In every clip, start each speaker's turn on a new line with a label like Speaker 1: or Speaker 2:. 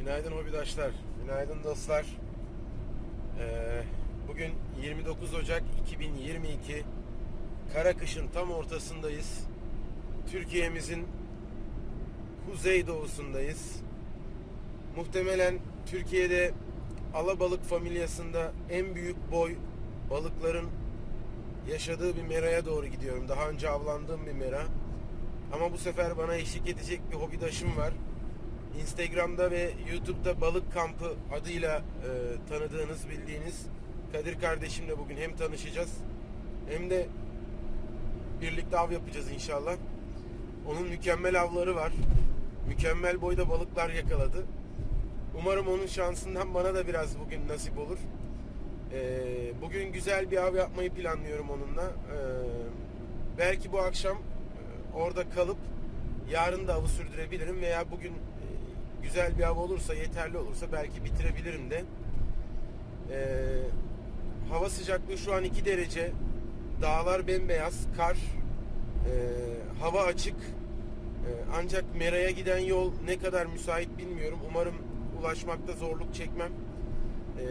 Speaker 1: Günaydın hobidaşlar, günaydın dostlar. Ee, bugün 29 Ocak 2022. Kara kışın tam ortasındayız. Türkiye'mizin kuzey doğusundayız. Muhtemelen Türkiye'de alabalık familyasında en büyük boy balıkların yaşadığı bir meraya doğru gidiyorum. Daha önce avlandığım bir mera. Ama bu sefer bana eşlik edecek bir hobidaşım var. Instagram'da ve YouTube'da balık kampı adıyla e, tanıdığınız, bildiğiniz Kadir kardeşimle bugün hem tanışacağız hem de birlikte av yapacağız inşallah. Onun mükemmel avları var. Mükemmel boyda balıklar yakaladı. Umarım onun şansından bana da biraz bugün nasip olur. E, bugün güzel bir av yapmayı planlıyorum onunla. E, belki bu akşam e, orada kalıp yarın da avı sürdürebilirim veya bugün e, güzel bir av olursa yeterli olursa belki bitirebilirim de. E, hava sıcaklığı şu an 2 derece. Dağlar bembeyaz, kar, e, hava açık. E, ancak Mera'ya giden yol ne kadar müsait bilmiyorum. Umarım ulaşmakta zorluk çekmem. E,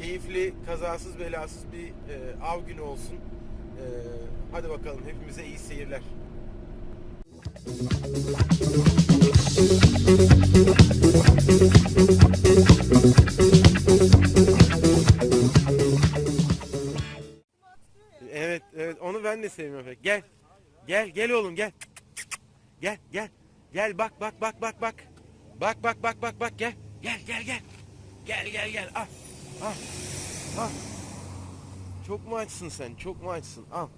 Speaker 1: keyifli, kazasız belasız bir e, av günü olsun. E, hadi bakalım hepimize iyi seyirler. Evet, de sevmiyorum pek. Gel. Gel, gel oğlum gel. Gel, gel. Gel bak bak bak bak bak. Bak bak bak bak bak gel. Gel gel gel. Gel gel gel. Al. Al. Al. Çok mu açsın sen? Çok mu açsın? Al.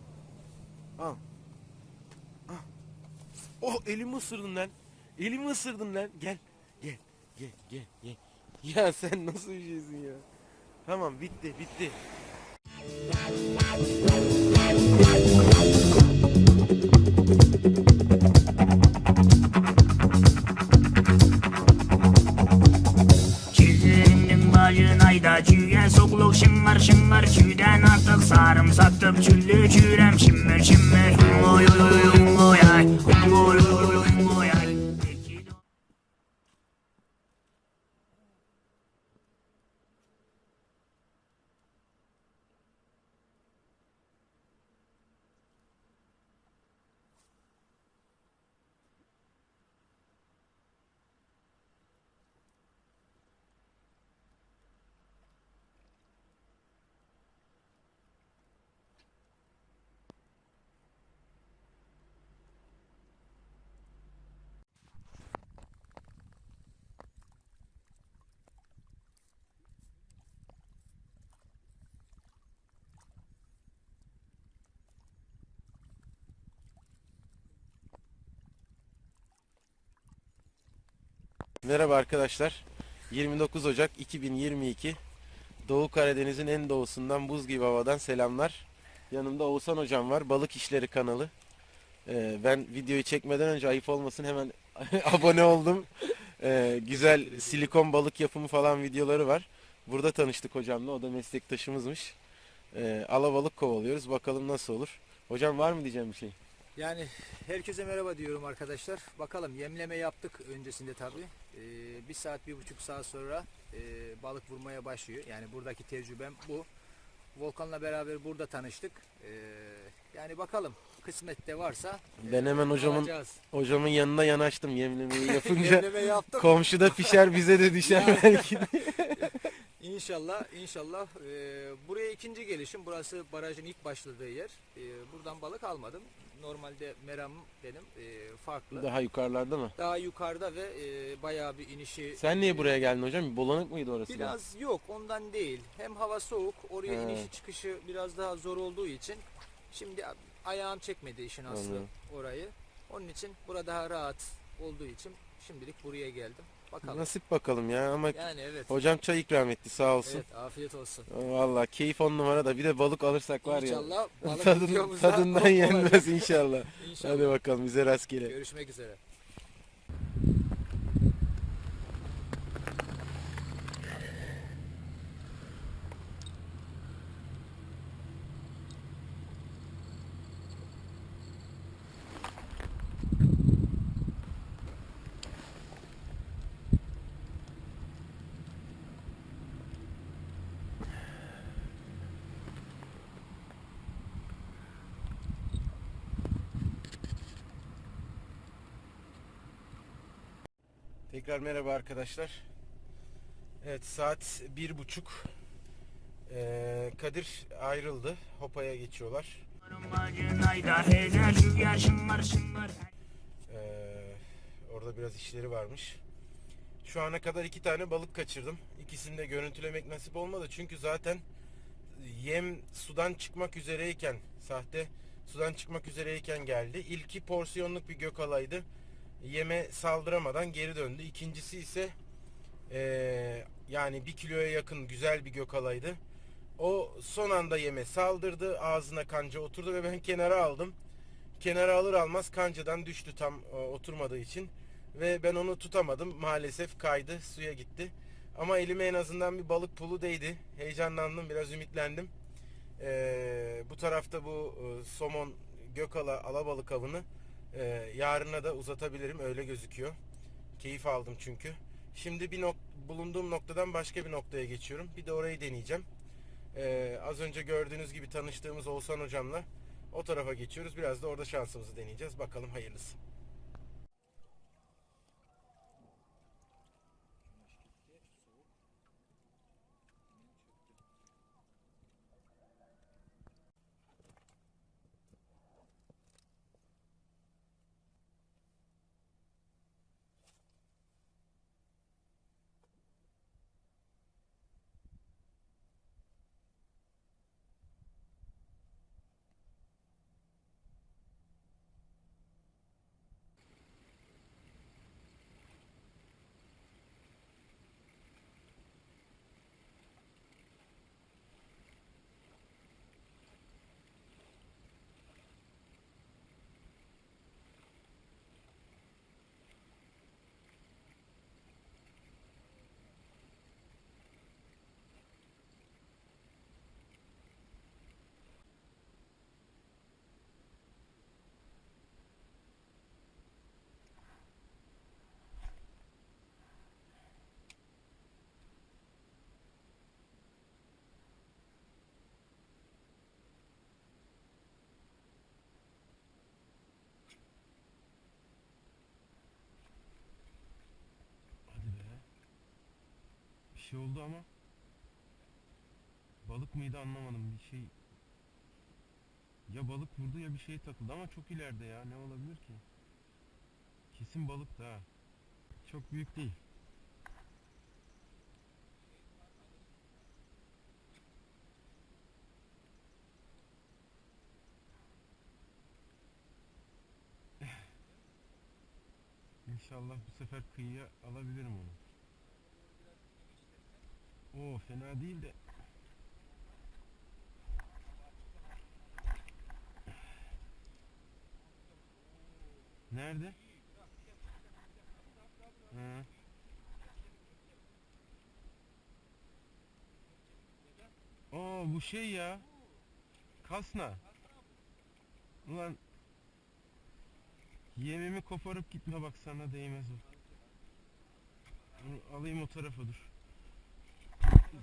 Speaker 1: Al. Al. Oh elimi ısırdın lan. Elimi ısırdın lan. Gel. Gel. Gel gel gel. Ya sen nasıl bir şeysin ya? Tamam bitti bitti. Merhaba arkadaşlar. 29 Ocak 2022. Doğu Karadeniz'in en doğusundan buz gibi havadan selamlar. Yanımda Oğuzhan hocam var. Balık İşleri kanalı. Ee, ben videoyu çekmeden önce ayıp olmasın hemen abone oldum. Ee, güzel silikon balık yapımı falan videoları var. Burada tanıştık hocamla. O da meslektaşımızmış. Ee, alabalık kovalıyoruz. Bakalım nasıl olur. Hocam var mı diyeceğim bir şey?
Speaker 2: Yani herkese merhaba diyorum arkadaşlar. Bakalım yemleme yaptık öncesinde tabi. bir saat bir buçuk saat sonra e, balık vurmaya başlıyor. Yani buradaki tecrübem bu. Volkan'la beraber burada tanıştık. Ee, yani bakalım kısmette varsa e,
Speaker 1: Ben hemen hocamın
Speaker 2: alacağız.
Speaker 1: hocamın yanına yanaştım yemlemeyi yapınca.
Speaker 2: Yemleme yaptık.
Speaker 1: Komşuda pişer bize de düşer belki de.
Speaker 2: İnşallah, inşallah. Ee, buraya ikinci gelişim. Burası barajın ilk başladığı yer. Ee, buradan balık almadım. Normalde meramım benim e, farklı.
Speaker 1: Daha yukarılarda mı?
Speaker 2: Daha yukarıda ve e, bayağı bir inişi.
Speaker 1: Sen niye buraya geldin hocam? Bulanık mıydı orası? da?
Speaker 2: Biraz yok ondan değil. Hem hava soğuk, oraya
Speaker 1: He.
Speaker 2: inişi çıkışı biraz daha zor olduğu için şimdi ayağım çekmedi işin aslı
Speaker 1: Anladım.
Speaker 2: orayı. Onun için burada daha rahat olduğu için şimdilik buraya geldim. Bakalım.
Speaker 1: Nasip bakalım ya ama
Speaker 2: Yani evet.
Speaker 1: hocam çay ikram etti sağ olsun.
Speaker 2: Evet afiyet olsun.
Speaker 1: Vallahi keyif on numara da bir de balık alırsak var ya.
Speaker 2: İnşallah balık
Speaker 1: Tadın,
Speaker 2: videomuzda
Speaker 1: tadından yenmez inşallah.
Speaker 2: İnşallah.
Speaker 1: Hadi bakalım bize rastgele.
Speaker 2: Görüşmek üzere.
Speaker 1: Tekrar merhaba arkadaşlar. Evet saat bir buçuk. Ee, Kadir ayrıldı. Hopa'ya geçiyorlar. Ee, orada biraz işleri varmış. Şu ana kadar iki tane balık kaçırdım. İkisini de görüntülemek nasip olmadı. Çünkü zaten yem sudan çıkmak üzereyken, sahte sudan çıkmak üzereyken geldi. İlki porsiyonluk bir gökalaydı. Yeme saldıramadan geri döndü. İkincisi ise ee, yani bir kiloya yakın güzel bir gökalaydı. O son anda yeme saldırdı. Ağzına kanca oturdu ve ben kenara aldım kenara alır almaz kancadan düştü tam e, oturmadığı için ve ben onu tutamadım maalesef kaydı suya gitti ama elime en azından bir balık pulu değdi heyecanlandım biraz ümitlendim Ee, bu tarafta bu e, somon gökala alabalık avını e, yarına da uzatabilirim öyle gözüküyor keyif aldım çünkü şimdi bir nok bulunduğum noktadan başka bir noktaya geçiyorum bir de orayı deneyeceğim Ee, az önce gördüğünüz gibi tanıştığımız Oğuzhan hocamla o tarafa geçiyoruz. Biraz da orada şansımızı deneyeceğiz. Bakalım hayırlısı.
Speaker 3: Hadi be. Bir şey oldu ama. Balık mıydı anlamadım bir şey. Ya balık vurdu ya bir şey takıldı ama çok ileride ya ne olabilir ki? Kesin balık da. Çok büyük değil. İnşallah bu sefer kıyıya alabilirim onu. Oo fena değil de. Nerede? Hı. Oo bu şey ya. Kasna. Ulan Yemimi koparıp gitme bak sana değmez o. Alayım o tarafa dur.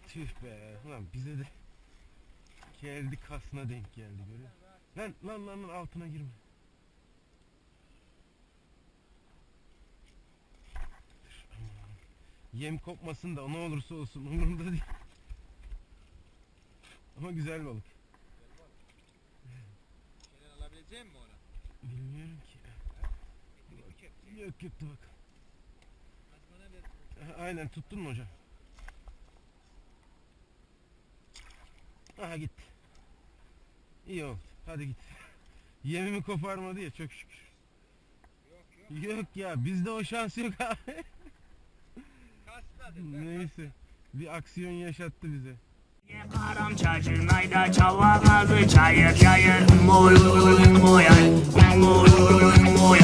Speaker 3: Tüh be. Ulan bize de geldi kasına denk geldi böyle. Lan lan lan lan altına girme. Yem kopmasın da ne olursa olsun umurumda değil. Ama güzel balık.
Speaker 2: Şeyler alabileceğim mi onu?
Speaker 3: Bilmiyorum ki. Yok dur bak. Aynen tuttun mu hocam? Aha gitti. İyi oldu. Hadi git. Yemimi koparmadı ya çok şükür. Yok yok. Yok ya bizde o şans yok abi. Neyse. Bir aksiyon yaşattı bize.
Speaker 4: Karam çacırnayda çava gazı çayır çayır Moy oy moy Moy oy moy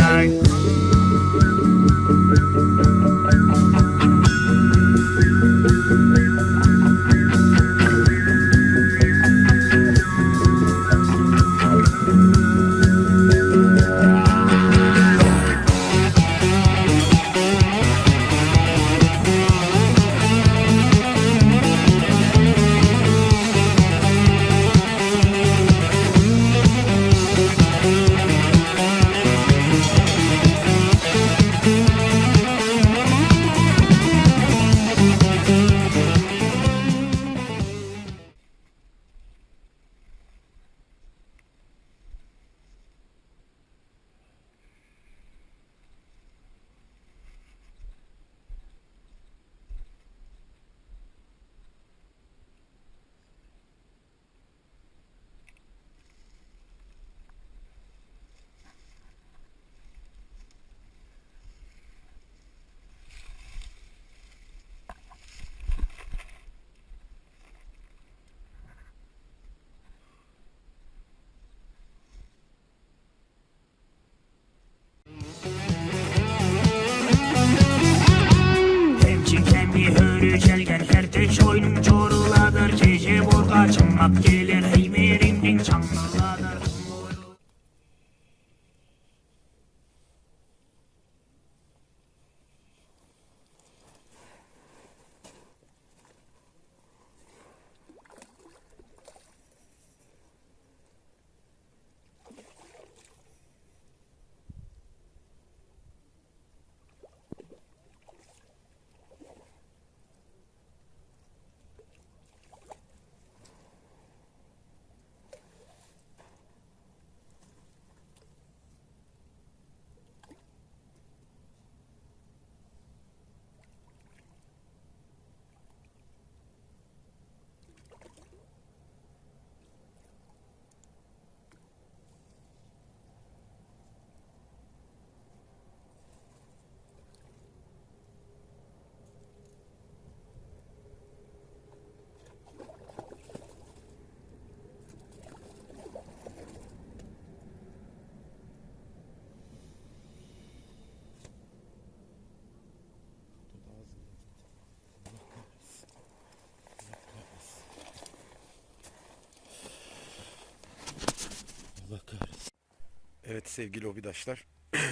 Speaker 1: sevgili obidaşlar.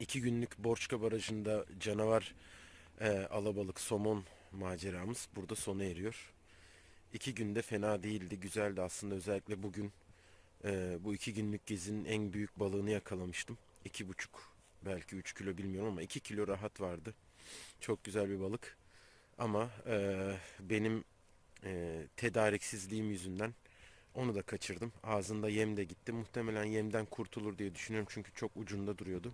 Speaker 1: İki günlük Borçka Barajı'nda canavar e, alabalık somon maceramız burada sona eriyor. İki günde fena değildi, güzeldi aslında özellikle bugün e, bu iki günlük gezinin en büyük balığını yakalamıştım. İki buçuk belki üç kilo bilmiyorum ama iki kilo rahat vardı. Çok güzel bir balık ama e, benim e, tedariksizliğim yüzünden onu da kaçırdım. Ağzında yem de gitti. Muhtemelen yemden kurtulur diye düşünüyorum çünkü çok ucunda duruyordu.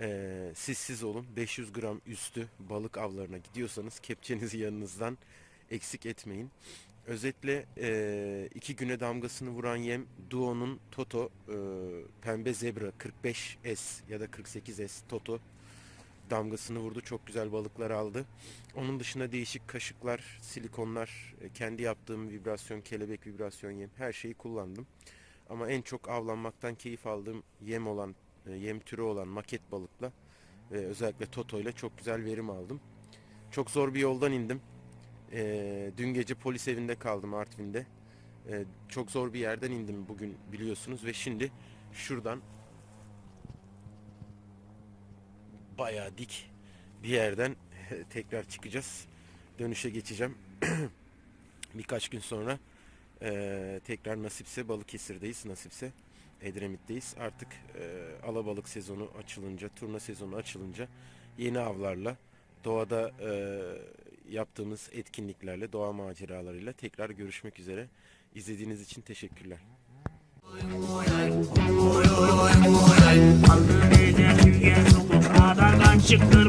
Speaker 1: Ee, siz siz olun. 500 gram üstü balık avlarına gidiyorsanız kepçenizi yanınızdan eksik etmeyin. Özetle e, iki güne damgasını vuran yem Duo'nun Toto e, Pembe Zebra 45S ya da 48S Toto damgasını vurdu. Çok güzel balıklar aldı. Onun dışında değişik kaşıklar, silikonlar, e, kendi yaptığım vibrasyon, kelebek vibrasyon yem her şeyi kullandım. Ama en çok avlanmaktan keyif aldığım yem olan, e, yem türü olan maket balıkla ve özellikle Toto ile çok güzel verim aldım. Çok zor bir yoldan indim. E, dün gece polis evinde kaldım Artvin'de. Çok zor bir yerden indim bugün biliyorsunuz ve şimdi şuradan bayağı dik bir yerden tekrar çıkacağız. Dönüşe geçeceğim. Birkaç gün sonra eee, tekrar nasipse Balıkesir'deyiz. Nasipse Edremit'teyiz. Artık eee alabalık sezonu açılınca, turna sezonu açılınca yeni avlarla doğada eee, yaptığımız etkinliklerle, doğa maceralarıyla tekrar görüşmek üzere. İzlediğiniz için teşekkürler.
Speaker 4: you